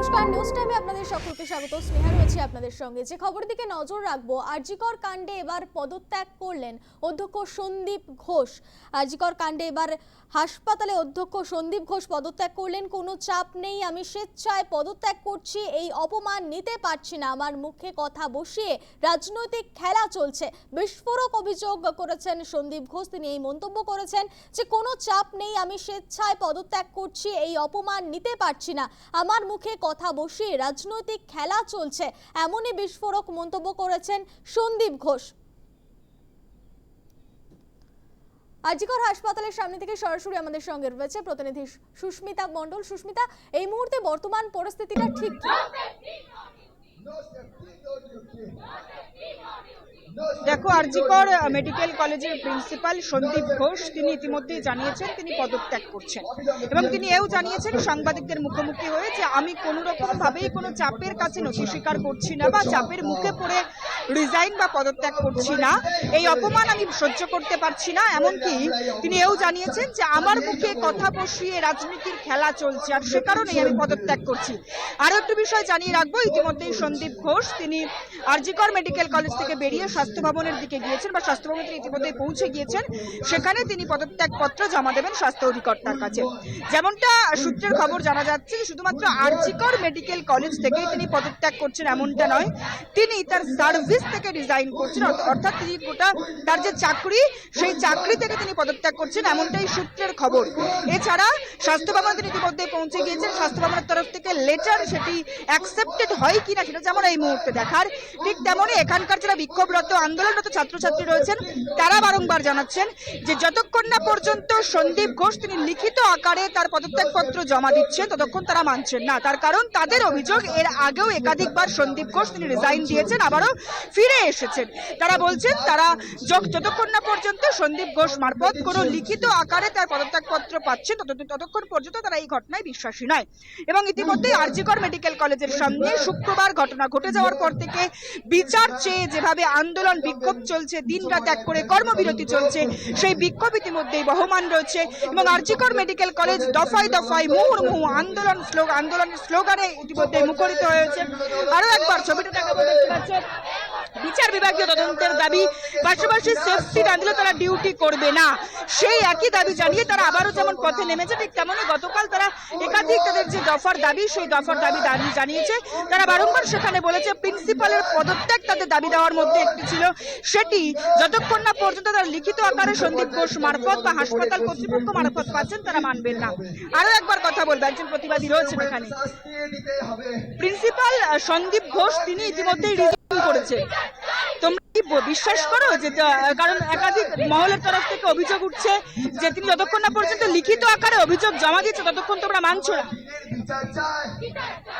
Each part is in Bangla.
নমস্কার নিউজ টাইমে আপনাদের সকলকে স্বাগত। স্নেহা রয়েছে আপনাদের সঙ্গে। যে খবর দিকে নজর রাখব আরজিকর কাণ্ডে এবার পদত্যাগ করলেন অধ্যক্ষ সন্দীপ ঘোষ। আরজিকর কাণ্ডে এবার হাসপাতালে অধ্যক্ষ সন্দীপ ঘোষ পদত্যাগ করলেন। কোনো চাপ নেই, আমি স্বেচ্ছায় পদত্যাগ করছি, এই অপমান নিতে পারছি না। আমার মুখে কথা বসিয়ে রাজনৈতিক খেলা চলছে। বিস্ফোরক অভিযোগ করেছেন সন্দীপ ঘোষ। তিনি এই মন্তব্য করেছেন যে, কোনো চাপ নেই, আমি স্বেচ্ছায় পদত্যাগ করছি, এই অপমান নিতে পারছি না। আমার মুখে কথা বসিয়ে রাজনৈতিক খেলা চলছে। এমনই বিস্ফোরক মন্তব্য করেছেন সন্দীপ ঘোষ। আজিকর হাসপাতালের সামনে থেকে সরাসরি আমাদের সঙ্গে রয়েছে প্রতিনিধি সুস্মিতা মণ্ডল। সুস্মিতা, এই মুহূর্তে বর্তমান পরিস্থিতিটা ঠিক কি? দেখো, আরজিকর মেডিকেল কলেজের প্রিন্সিপাল সন্দীপ ঘোষ, তিনি ইতিমধ্যেই জানিয়েছেন তিনি পদত্যাগ করছেন। এবং তিনি এও জানিয়েছেন সাংবাদিকদের মুখোমুখি হয়ে যে আমি কোনো রকম ভাবেই কোনো চাপের কাছে নথি স্বীকার করছি না বা চাপের মুখে পড়ে রিজাইন বা পদত্যাগ করছি না। এই অপমান আমি সহ্য করতে পারছি না। এমনকি তিনি এও জানিয়েছেন যে আমার মুখে কথা বসিয়ে রাজনীতির খেলা চলছে আর সে কারণেই আমি পদত্যাগ করছি। আরও একটু বিষয় জানিয়ে রাখব। ইতিমধ্যেই সন্দীপ ঘোষ, তিনি আরজিকর মেডিকেল কলেজ থেকে বেরিয়ে ভবনের দিকে গিয়েছেন বা স্বাস্থ্য তিনি ইতিমধ্যেই পৌঁছে গিয়েছেন, সেখানে তিনি পদত্যাগ পত্র জমা দেবেন স্বাস্থ্য অধিকর্তার কাছে। যেমনটা সূত্রের খবর জানা যাচ্ছে, শুধুমাত্র আরজিকর মেডিকেল কলেজ থেকেই তিনি পদত্যাগ করছেন এমনটা নয়, তিনি তার সার্ভিস থেকে রিজাইন করছেন অর্থাৎ তিনি গোটা তার যে চাকরি, সেই চাকরি থেকে তিনি পদত্যাগ করছেন এমনটাই সূত্রের খবর। এছাড়া স্বাস্থ্য ভবনে তিনি ইতিমধ্যে পৌঁছে গিয়েছেন স্বাস্থ্য ভবনের তরফ থেকে লেটার সেটি অ্যাকসেপ্টেড হয় কিনা সেটা যেমন এই মুহূর্তে দেখার, ঠিক তেমনই এখানকার যারা বিক্ষোভরত আন্দোলনরত ছাত্রছাত্রী রয়েছেন, তারা বারংবার জানাচ্ছেন যে যতক্ষণ না পর্যন্ত সন্দীপ ঘোষ তিনি লিখিত আকারে তার পদত্যাগপত্র জমা দিচ্ছেন, ততক্ষণ তারা মানছেন না। তার কারণ তাদের অভিযোগ, এর আগেও একাধিকবার সন্দীপ ঘোষ তিনি রিজাইন দিয়েছেন, আবারও ফিরে এসেছেন। তারা বলছেন, তারা যতক্ষণ না পর্যন্ত সন্দীপ ঘোষ মারফত কোনো লিখিত আকারে তার পদত্যাগপত্র পাচ্ছেন, তত- ততক্ষণ পর্যন্ত তারা এই ঘটনায় বিশ্বাসী নয়। এবং ইতিমধ্যেই আরজিকর মেডিকেল কলেজের সামনে শুক্রবার ঘটনা ঘটে যাওয়ার পর থেকে বিচার চেয়ে যেভাবে আন্দোলন বিক্ষোভ চলছে দিন রাত এক করে কর্মবিরতি চলছে। সেই বিক্ষোভ ইতিমধ্যেই বহমান রয়েছে এবং আরজিকর মেডিকেল কলেজ দফায় দফায় মুহুর মুহু আন্দোলন আন্দোলনের স্লোগানে ইতিমধ্যে মুখরিত হয়েছে। আরও একবার ছবিটা দেখা বিচার বিভাগীয় তদন্তের দাবি পাশাপাশি সেফটি না দিলে তারা ডিউটি করবে না। সেই একই দাবি জানিয়ে তারা আবারও যেমন পথে নেমেছে ঠিক তেমনই গতকাল তারা একাধিক তাদের যে দফার দাবি সেই দফার দাবি দাবি জানিয়েছে। তারা বারংবার সেখানে বলেছে প্রিন্সিপালের পদত্যাগ তাদের দাবি দেওয়ার মধ্যে একটি ছিল। সেটি যতক্ষণ না পর্যন্ত তারা লিখিত আকারে সন্দীপ ঘোষ মারফত বা হাসপাতাল কর্তৃপক্ষ মারফত পাচ্ছেন তারা মানবেন না। আরও একবার কথা বলবে একজন প্রতিবাদী রয়েছেন এখানে। প্রিন্সিপাল সন্দীপ ঘোষ তিনি ইতিমধ্যেই করেছে। তোমরা কি বিশ্বাস করো যে কারণ একাধিক মহলের তরফ থেকে অভিযোগ উঠছে যে তিনি যতক্ষণ না পর্যন্ত লিখিত আকারে অভিযোগ জমা দিচ্ছে ততক্ষণ তোমরা মানছো না।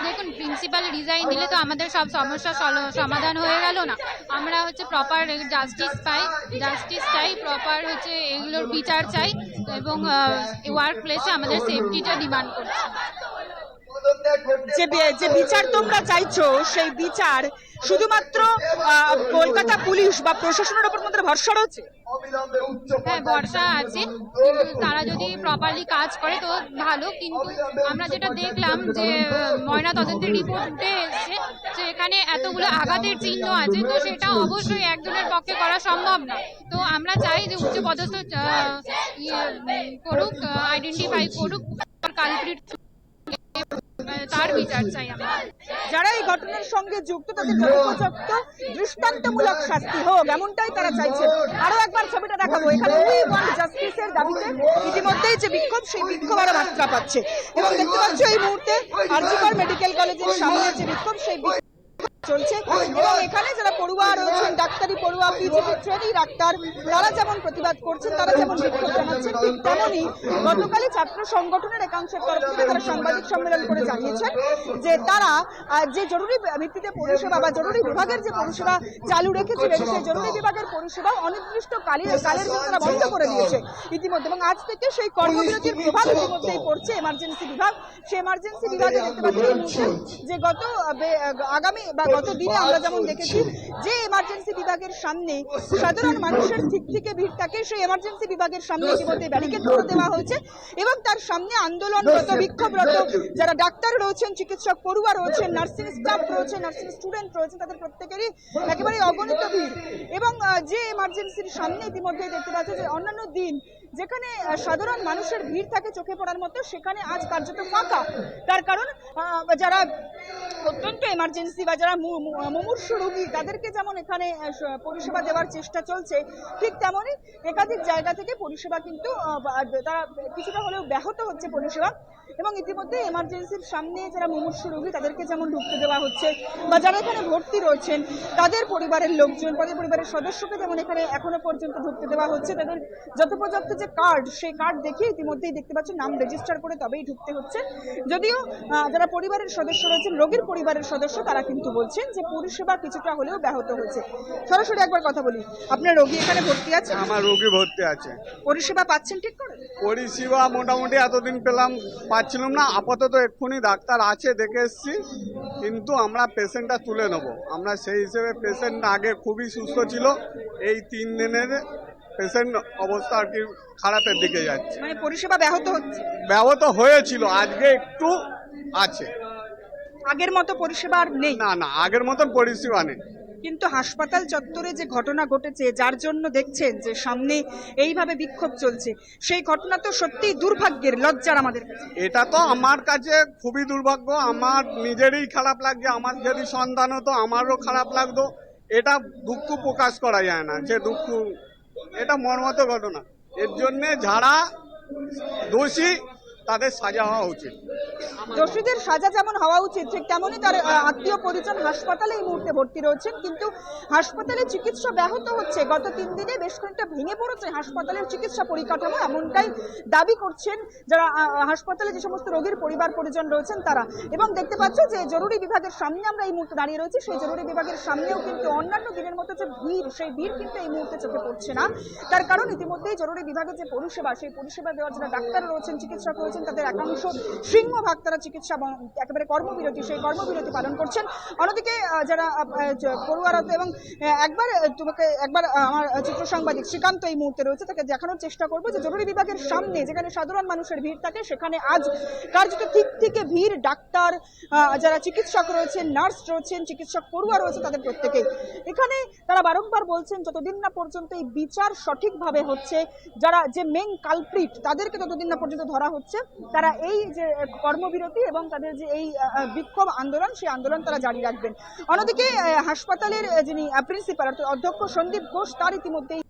দেখুন প্রিন্সিপাল রিজাইন দিলে তো আমাদের সব সমস্যা সমাধান হয়ে গেল না। আমরা হচ্ছে প্রপার জাস্টিস পাই জাস্টিস চাই প্রপার হচ্ছে এগুলোর বিচার চাই এবং ওয়ার্ক প্লেসে আমাদের সেফটিটা ডিমান্ড করছি। যে যে বিচার তোমরা চাইছো সেই বিচার শুধুমাত্র কলকাতা পুলিশ বা প্রশাসনের উপর তোমাদের ভরসা রয়েছে? হ্যাঁ ভরসা আছে। তারা যদি প্রপারলি কাজ করে তো ভালো। কিন্তু আমরা যেটা দেখলাম যে ময়না তদন্তের রিপোর্ট এসছে যে এখানে এতগুলো আঘাতের চিহ্ন আছে তো সেটা অবশ্যই একজনের পক্ষে করা সম্ভব না তো আমরা চাই যে উচ্চ পদস্থ ইয়ে, করুক আইডেন্টিফাই করুক কালপ্রিট তার বিচার চাই আমরা। যারা এই ঘটনার সঙ্গে যুক্ত, তাদের দৃষ্টান্তমূলক শাস্তি হোক, এমনটাই তারা চাইছে। আরও একবার ছবিটা দেখাবো। এখানে উই ওয়ান্ট জাস্টিসের দাবিতে ইতিমধ্যেই যে বিক্ষোভ, সেই বিক্ষোভ আরও মাত্রা পাচ্ছে। এবং দেখতে পাচ্ছ এই মুহূর্তে আরজিকর মেডিকেল কলেজের সামনে যে বিক্ষোভ, সেই চলছে। এবং এখানে যারা পড়ুয়া রয়েছেন ডাক্তারি পড়ুয়া পিজিটি ট্রেনি ডাক্তার তারা যেমন প্রতিবাদ করছেন তারা যেমন বিক্ষোভ জানাচ্ছেন ঠিক তেমনই গতকালই ছাত্র সংগঠনের একাংশের তরফ থেকে তারা সাংবাদিক সম্মেলন করে জানিয়েছেন যে তারা যে জরুরি ভিত্তিতে পরিষেবা বা জরুরি বিভাগের যে পরিষেবা চালু রেখেছিলেন সেই জরুরি বিভাগের পরিষেবা অনির্দিষ্ট কালীন কালের জন্য তারা বন্ধ করে দিয়েছে ইতিমধ্যে। এবং আজ থেকে সেই কর্মবিরতির প্রভাব ইতিমধ্যেই পড়ছে এমার্জেন্সি বিভাগ। সেই এমার্জেন্সি বিভাগে দেখতে পাচ্ছি যে গত আগামী বা গত দিনে আমরা যেমন দেখেছি যে এমার্জেন্সি বিভাগের সামনে সাধারণ মানুষের ঠিক থেকে ভিড় থাকে, সেই এমার্জেন্সি বিভাগের সামনে ইতিমধ্যে ব্যারিকেড করে দেওয়া হয়েছে এবং তার সামনে আন্দোলনরত, বিক্ষোভরত যারা ডাক্তার রয়েছেন, চিকিৎসক পড়ুয়া রয়েছেন নার্সিং স্টাফ রয়েছে নার্সিং স্টুডেন্ট রয়েছে তাদের প্রত্যেকেরই একেবারে অগণিত ভিড় এবং যে এমার্জেন্সির সামনে ইতিমধ্যে দেখতে পাচ্ছি যে অন্যান্য দিন যেখানে সাধারণ মানুষের ভিড় থাকে চোখে পড়ার মতো, সেখানে আজ কার্যত ফাঁকা। তার কারণ যারা অত্যন্ত এমার্জেন্সি বা যারা মুমূর্ষ রোগী তাদেরকে যেমন এখানে পরিষেবা দেওয়ার চেষ্টা চলছে, ঠিক তেমনই একাধিক জায়গা থেকে পরিষেবা কিন্তু তারা কিছুটা হলেও ব্যাহত হচ্ছে পরিষেবা এবং ইতিমধ্যে এমার্জেন্সির সামনে যারা মুমূর্ষ রোগী তাদেরকে যেমন ঢুকতে দেওয়া হচ্ছে বা যারা এখানে ভর্তি রয়েছেন, তাদের পরিবারের লোকজন তাদের পরিবারের সদস্যকে যেমন এখানে এখনও পর্যন্ত ঢুকতে দেওয়া হচ্ছে, তাদের যথোপযুক্ত যে কার্ড সেই কার্ড দেখে ইতিমধ্যেই দেখতে পাচ্ছেন নাম রেজিস্টার করে তবেই ঢুকতে হচ্ছে। যদিও যারা পরিবারের সদস্য রয়েছেন, রোগীর পরিবারের সদস্য তারা কিন্তু বলছেন যে পরিষেবা কিছুটা হলেও ব্যাহত হয়েছে। সরাসরি একবার কথা বলি। আপনার রোগী এখানে ভর্তি আছে? আমার রোগী ভর্তি আছে। পরিষেবা পাচ্ছেন ঠিক করে? পরিষেবা মোটামুটি এতদিন পেলাম পাচ্ছিলাম না। আপাতত এক্ষুনি ডাক্তার আছে দেখে এসছি। কিন্তু আমরা পেশেন্টটা তুলে নেব। আমরা সেই হিসেবে পেশেন্ট আগে খুবই সুস্থ ছিল। এই তিন দিনের পেশেন্ট অবস্থা আর কি খারাপের দিকে যাচ্ছে। মানে পরিষেবা ব্যাহত হচ্ছে? ব্যাহত হয়েছিল। আজকে একটু আছে। আগের মতো পরিষেবা আর নেই। না না আগের মতন পরিষেবা নেই। কিন্তু হাসপাতাল চত্বরে যে ঘটনা ঘটেছে যার জন্য দেখছেন যে সামনে এইভাবে বিক্ষোভ চলছে সেই ঘটনা তো সত্যিই দুর্ভাগ্যের লজ্জার আমাদের এটা তো আমার কাছে খুবই দুর্ভাগ্য। আমার নিজেরই খারাপ লাগছে আমার যদি সন্তান হতো আমারও খারাপ লাগতো। এটা দুঃখ প্রকাশ করা যায় না যে দুঃখ। এটা মর্মত ঘটনা। এর জন্যে যারা দোষী তাদের সাজা হওয়া উচিত। দোষীদের সাজা যেমন হওয়া উচিত, ঠিক তেমনই তার আত্মীয় পরিজন হাসপাতালে এই মুহূর্তে ভর্তি রয়েছেন। কিন্তু হাসপাতালে চিকিৎসা ব্যাহত হচ্ছে। গত তিন দিনে বেশ খানিকটা ভেঙে পড়েছে হাসপাতালের চিকিৎসা পরিকাঠামো, এমনটাই দাবি করছেন যারা হাসপাতালে যে সমস্ত রোগীর পরিবার পরিজন রয়েছেন তারা। এবং দেখতে পাচ্ছ যে জরুরি বিভাগের সামনে আমরা এই মুহূর্তে দাঁড়িয়ে রয়েছি। সেই জরুরি বিভাগের সামনেও কিন্তু অন্যান্য দিনের মতো যে ভিড়, সেই ভিড় কিন্তু এই মুহূর্তে চোখে পড়ছে না। তার কারণ ইতিমধ্যেই জরুরি বিভাগের যে পরিষেবা, সেই পরিষেবা দেওয়ার যারা ডাক্তার রয়েছেন, চিকিৎসক রয়েছেন তাদের একাংশ সিংহভাগ তারা চিকিৎসা একেবারে কর্মবিরতি, সেই কর্মবিরতি পালন করছেন। অন্যদিকে যারা পড়ুয়ারত এবং একবার তোমাকে একবার আমার চিত্র সাংবাদিক শ্রীকান্ত এই মুহূর্তে রয়েছে, তাকে দেখানোর চেষ্টা করব যে জরুরি বিভাগের সামনে, যেখানে সাধারণ মানুষের ভিড় থাকে, সেখানে আজ কার্যত ঠিক থেকে ভিড়, ডাক্তার যারা চিকিৎসক রয়েছেন, নার্স রয়েছেন, চিকিৎসক পড়ুয়া রয়েছে তাদের প্রত্যেকেই। এখানে তারা বারংবার বলছেন, যতদিন না পর্যন্ত এই বিচার সঠিকভাবে হচ্ছে, যারা যে মেন কালপ্রিট তাদেরকে ততদিন না পর্যন্ত ধরা হচ্ছে তারা এই যে কর্মবিরতি এবং তাদের যে এই বিক্ষোভ আন্দোলন, সেই আন্দোলন তারা জারি রাখবেন। অন্যদিকে হাসপাতালের যিনি প্রিন্সিপাল অর্থাৎ অধ্যক্ষ সন্দীপ ঘোষ, তার ইতিমধ্যেই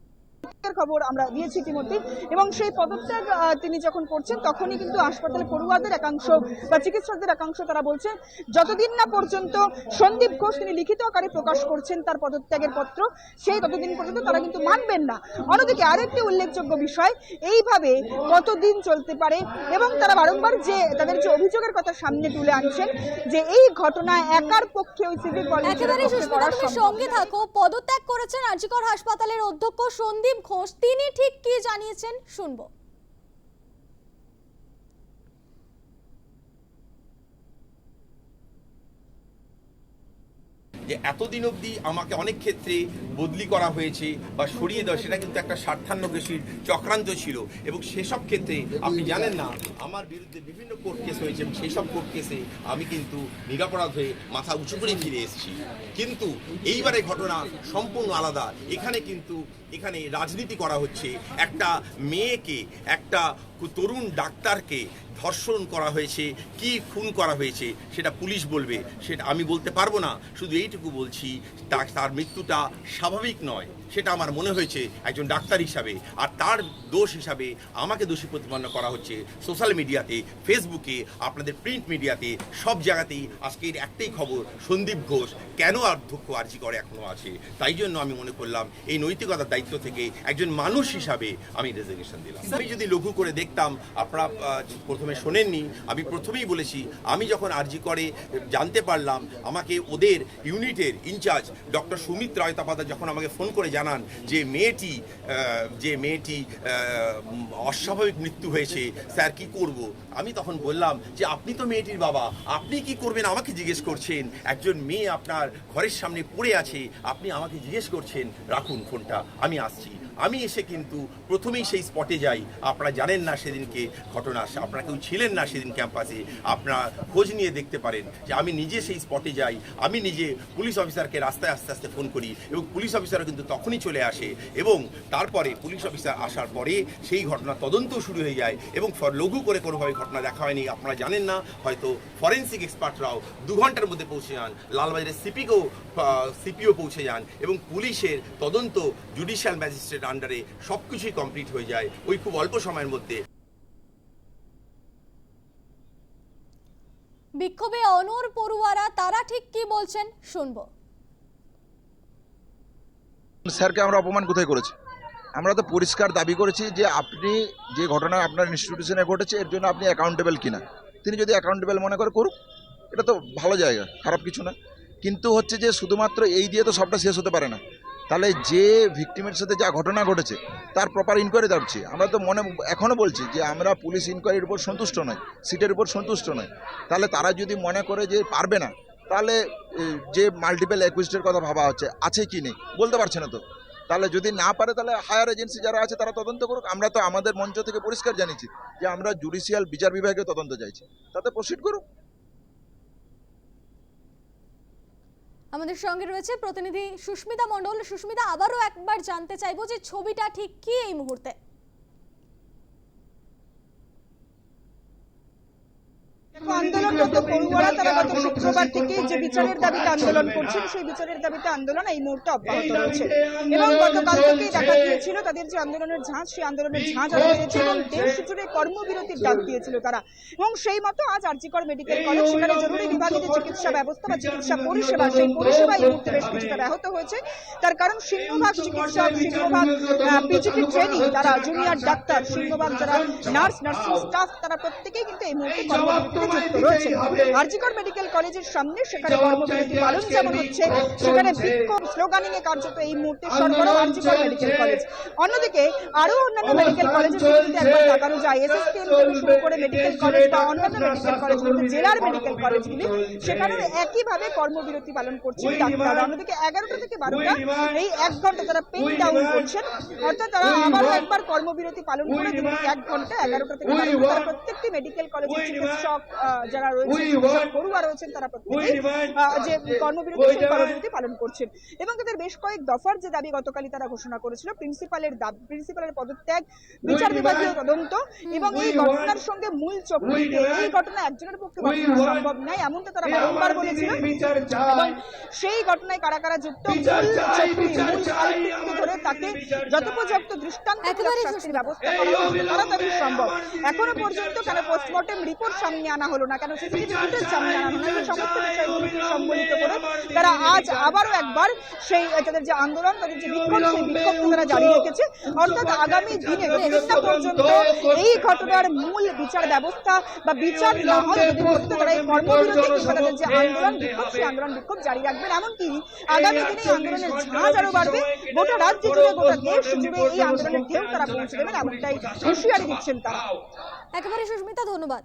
খবর আমরা দিয়েছি ইতিমধ্যে। এবং সেই পদত্যাগ তিনি যখন করছেন তখনই কিন্তু হাসপাতালে পড়ুয়াদের একাংশ বা চিকিৎসকদের একাংশ তারা বলছেন যতদিন না পর্যন্ত সন্দীপ ঘোষ তিনি লিখিত আকারে প্রকাশ করছেন তার পদত্যাগের পত্র সেই ততদিন পর্যন্ত তারা কিন্তু মানবেন না। অন্যদিকে আরেকটি উল্লেখযোগ্য বিষয় এইভাবে কতদিন চলতে পারে এবং তারা বারংবার যে তাদের যে অভিযোগের কথা সামনে তুলে আনছেন যে এই ঘটনা একার পক্ষে ওই সিভিল একেবারে সঙ্গে থাকো পদত্যাগ করেছেন আরজিকর হাসপাতালের অধ্যক্ষ সন্দীপ ঘোষ তিনি ঠিক কি জানিয়েছেন শুনব। যে এতদিন অবধি আমাকে অনেক ক্ষেত্রে বদলি করা হয়েছে বা সরিয়ে দেওয়া, সেটা কিন্তু একটা স্বার্থান্বেষীর চক্রান্ত ছিল। এবং সেসব ক্ষেত্রে আপনি জানেন না, আমার বিরুদ্ধে বিভিন্ন কোর্ট কেস হয়েছে এবং সেই সব কোর্ট কেসে আমি কিন্তু নিরাপরাধ হয়ে মাথা উঁচু করে ফিরে এসেছি। কিন্তু এইবারে ঘটনা সম্পূর্ণ আলাদা। এখানে কিন্তু, এখানে রাজনীতি করা হচ্ছে। একটা মেয়েকে, একটা তরুণ ডাক্তারকে ধর্ষণ করা হয়েছে, কি খুন করা হয়েছে, সেটা পুলিশ বলবে, সেটা আমি বলতে পারব না। শুধু এইটুকু বলছি তার মৃত্যুটা স্বাভাবিক নয়। সেটা আমার মনে হয়েছে একজন ডাক্তার হিসাবে। আর তার দোষ হিসাবে আমাকে দোষী প্রতিপন্ন করা হচ্ছে সোশ্যাল মিডিয়াতে, ফেসবুকে, আপনাদের প্রিন্ট মিডিয়াতে, সব জায়গাতেই। আজকের একটাই খবর, সন্দীপ ঘোষ কেন অধ্যক্ষ আর্জি করে এখনও আছে? তাই জন্য আমি মনে করলাম এই নৈতিকতার দায়িত্ব থেকে একজন মানুষ হিসাবে আমি রেজিগনেশন দিলাম। আমি যদি লঘু করে দেখতাম, আপনারা প্রথমে শোনেননি, আমি প্রথমেই বলেছি, আমি যখন আর্জি করে, জানতে পারলাম, আমাকে ওদের ইউনিটের ইনচার্জ ডক্টর সুমিত রায় যখন আমাকে ফোন করে জানান যে মেয়েটি যে মেয়েটি অস্বাভাবিক মৃত্যু হয়েছে, স্যার কি করব? আমি তখন বললাম যে, আপনি তো মেয়েটির বাবা, আপনি কি করবেন? আমাকে জিজ্ঞেস করছেন। একজন মেয়ে আপনার ঘরের সামনে পড়ে আছে, আপনি আমাকে জিজ্ঞেস করছেন। রাখুন ফোনটা, আমি আসছি। আমি এসে কিন্তু প্রথমেই সেই স্পটে যাই। আপনারা জানেন না সেদিনকে ঘটনা আপনারা কেউ ছিলেন না সেদিন ক্যাম্পাসে আপনারা খোঁজ নিয়ে দেখতে পারেন যে আমি নিজে সেই স্পটে যাই, আমি নিজে পুলিশ অফিসারকে রাস্তায় আস্তে আস্তে ফোন করি এবং পুলিশ অফিসারও কিন্তু তখনই চলে আসে এবং তারপরে পুলিশ অফিসার আসার পরে সেই ঘটনা তদন্ত শুরু হয়ে যায় এবং লঘু করে কোনোভাবে ঘটনা দেখা হয়নি। আপনারা জানেন না, হয়তো ফরেন্সিক এক্সপার্টরাও দু ঘণ্টার মধ্যে পৌঁছে যান, লালবাজারের সিপিকেও সিপিও পৌঁছে যান এবং পুলিশের তদন্ত জুডিশিয়াল ম্যাজিস্ট্রেট আন্ডারে সব কিছুই কমপ্লিট হয়ে যায় ওই খুব অল্প সময়ের মধ্যে। বিক্ষোভে অনর পড়ুয়ারা তারা ঠিক কি বলছেন শুনব। স্যারকে আমরা অপমান কোথায় করেছি? আমরা তো পরিষ্কার দাবি করেছি যে আপনি যে ঘটনা আপনার ইনস্টিটিউশনে ঘটেছে এর জন্য আপনি অ্যাকাউন্টেবল কিনা। তিনি যদি অ্যাকাউন্টেবল মনে করে করুক এটা তো ভালো জায়গা খারাপ কিছু না। কিন্তু হচ্ছে যে শুধুমাত্র এই দিয়ে তো সবটা শেষ হতে পারে না। তাহলে যে ভিকটিমের সাথে যা ঘটনা ঘটেছে, তার প্রপার ইনকোয়ারি দাঁড়ছে আমরা তো মনে এখনও বলছি যে আমরা পুলিশ ইনকোয়ারির উপর সন্তুষ্ট নয় সিটের উপর সন্তুষ্ট নয় তাহলে তারা যদি মনে করে যে পারবে না, তাহলে যে মাল্টিপল অ্যাকুইস্টের কথা ভাবা হচ্ছে, আছে কি নেই, বলতে পারছে না তো। তাহলে যদি না পারে, তাহলে হায়ার এজেন্সি যারা আছে, তারা তদন্ত করুক। আমরা তো আমাদের মঞ্চ থেকে পরিষ্কার জানিয়েছি যে আমরা জুডিশিয়াল বিচার বিভাগে তদন্ত চাইছি। তাতে প্রসিড করুক। আমাদের সঙ্গে রয়েছে প্রতিনিধি সুস্মিতা মণ্ডল। সুস্মিতা, আবারও একবার জানতে চাইব যে ছবিটা ঠিক কি এই মুহূর্তে? আন্দোলনরত পড়ুয়ারা তারা গত শুক্রবার থেকে যে বিচারের দাবিতে আন্দোলন করছেন সেই বিচারের দাবিতে আন্দোলন এই মুহূর্তে অব্যাহত রয়েছে। এবং গতকাল থেকেই দেখা গিয়েছিল তাদের যে আন্দোলনের ঝাঁজ সেই আন্দোলনের ঝাঁজ আরও বেড়েছে এবং দেশ জুড়ে কর্মবিরতির ডাক দিয়েছিল তারা। এবং সেই মতো আজ আরজিকর মেডিকেল কলেজ সেখানে জরুরি বিভাগে যে চিকিৎসা ব্যবস্থা বা চিকিৎসা পরিষেবা সেই পরিষেবা এই মুহূর্তে বেশ কিছুটা ব্যাহত হয়েছে। তার কারণ সিংহভাগ চিকিৎসক সিংহভাগ পিজিটি ট্রেনিং তারা জুনিয়র ডাক্তার সিংহভাগ যারা নার্স নার্সিং স্টাফ তারা প্রত্যেকেই কিন্তু এই মুহূর্তে যুক্ত রয়েছে। আরজিকর মেডিকেল কলেজের সামনে সেখানে কর্মবিরতি পালন যেমন হচ্ছে সেখানে বিক্ষোভ স্লোগানিং এ কার্যত এই মুহূর্তে সরবরাহ আরজিকর মেডিকেল কলেজ। অন্যদিকে আরও অন্যান্য মেডিকেল কলেজের দিকে একবার তাকানো যায়। এসএসকেএম থেকে শুরু করে মেডিকেল কলেজ বা অন্যান্য মেডিকেল কলেজগুলো জেলার মেডিকেল কলেজগুলি সেখানেও একইভাবে কর্মবিরতি পালন করছেন ডাক্তাররা অন্যদিকে এগারোটা থেকে বারোটা এই এক ঘণ্টা তারা পেন ডাউন করছেন অর্থাৎ তারা আবারও একবার কর্মবিরতি পালন করে দিন এক ঘণ্টা এগারোটা থেকে বারোটা প্রত্যেকটি মেডিকেল কলেজের চিকিৎসক যারা রয়েছেন পড়ুয়া রয়েছেন তারা যে কর্মবিরতি সেই কর্মবিরতি পালন করছেন। এবং তাদের বেশ কয়েক দফার যে দাবি গতকালই তারা ঘোষণা করেছিল প্রিন্সিপালের দাবি প্রিন্সিপালের পদত্যাগ বিচার বিভাগীয় তদন্ত এবং এই ঘটনার সঙ্গে মূল চক্রীকে এই ঘটনা একজনের পক্ষে সম্ভব নয় এমনটা তারা বারংবার বলেছিল। এবং সেই ঘটনায় কারা কারা যুক্ত চক্রী ধরে তাকে যথোপযুক্ত দৃষ্টান্তমূলক একেবারেই শাস্তির ব্যবস্থা করা তাড়াতাড়ি সম্ভব। এখনও পর্যন্ত কেন পোস্টমর্টেম রিপোর্ট সামনে আনা হলো না কেন? সিসিটিভি ফুটেজ সামনে আনা হলো না সমস্ত বিষয়গুলিকে সম্বলিত করে তারা আজ আবারও একবার সেই তাদের যে আন্দোলন তাদের যে বিক্ষোভ সেই বিক্ষোভকে তারা জারি রেখেছে। অর্থাৎ আগামী দিনে যতদিন পর্যন্ত এই ঘটনার মূল বিচার ব্যবস্থা বা বিচার না হয় ততদিন পর্যন্ত তারা এই কর্মবিরতি কিংবা তাদের যে আন্দোলন বিক্ষোভ সেই আন্দোলন বিক্ষোভ জারি রাখবেন। এমনকি আগামী দিনে এই আন্দোলনের ঝাঁজ আরও বাড়বে। গোটা রাজ্য জুড়ে গোটা দেশ জুড়ে এই আন্দোলনের ঢেউ তারা পৌঁছে দেবেন এমনটাই হুঁশিয়ারি দিচ্ছেন তারা। একেবারে সুস্মিতা ধন্যবাদ।